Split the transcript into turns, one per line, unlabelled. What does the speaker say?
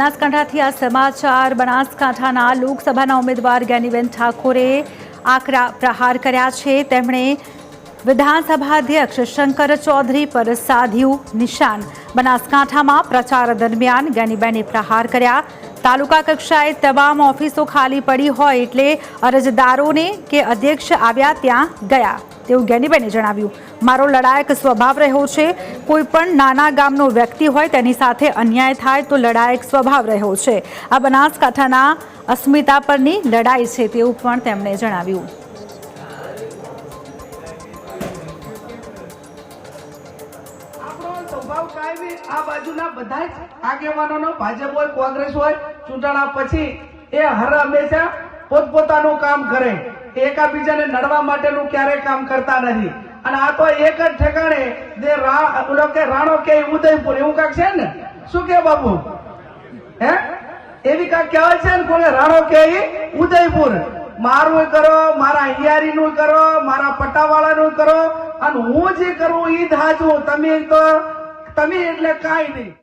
બનાસકાંઠાથી આ સમાચાર. બનાસકાંઠાના લોકસભાના ઉમેદવાર જ્ઞાનીબેન ઠાકોરે આકરા પ્રહાર કર્યા છે. તેમણે વિધાનસભા અધ્યક્ષ શંકર ચૌધરી પર સાધ્યું નિશાન. બનાસકાંઠામાં પ્રચાર દરમિયાન જ્ઞાનીબેને પ્રહાર કર્યા. તાલુકા કક્ષાએ તમામ ઓફિસો ખાલી પડી હોય એટલે અરજદારોને કે અધ્યક્ષ આવ્યા ત્યાં ગયા. તેવું જ્ઞાનીબેને જણાવ્યું. મારો લડાયક સ્વભાવ રહ્યો છે. કોઈ પણ નાના ગામનો વ્યક્તિ હોય તેની સાથે અન્યાય થાય તો લડાયક સ્વભાવ રહ્યો છે. આ બનાસકાંઠાના અસ્મિતા પરની લડાઈ છે તેવું પણ તેમણે જણાવ્યું.
આ બાજુના બધા આગેવાનોનો, ભાજપ હોય, કોંગ્રેસ હોય, ચૂંટણા પછી એ હર હંમેશા પોતપોતાનું કામ કરે. એકાબીજાને નડવા માટેનું ક્યારેય કામ કરતા નથી. અને આ તો એક જ ઠેકાણે જે કે રાણો કે ઉદયપુર, એવું કાંક છે ને? શું કે બાપુ? હે? એવી કાંક કહેવાય છે ને કોને? રાણો કે ઉદયપુર. મારું કરો, મારા હિયારી નું કરો, મારા પટ્ટાવાળાનું કરો, અને હું જે કરું ઈ જ હાચું તમે તો તમે એટલે કાંઈ નહીં.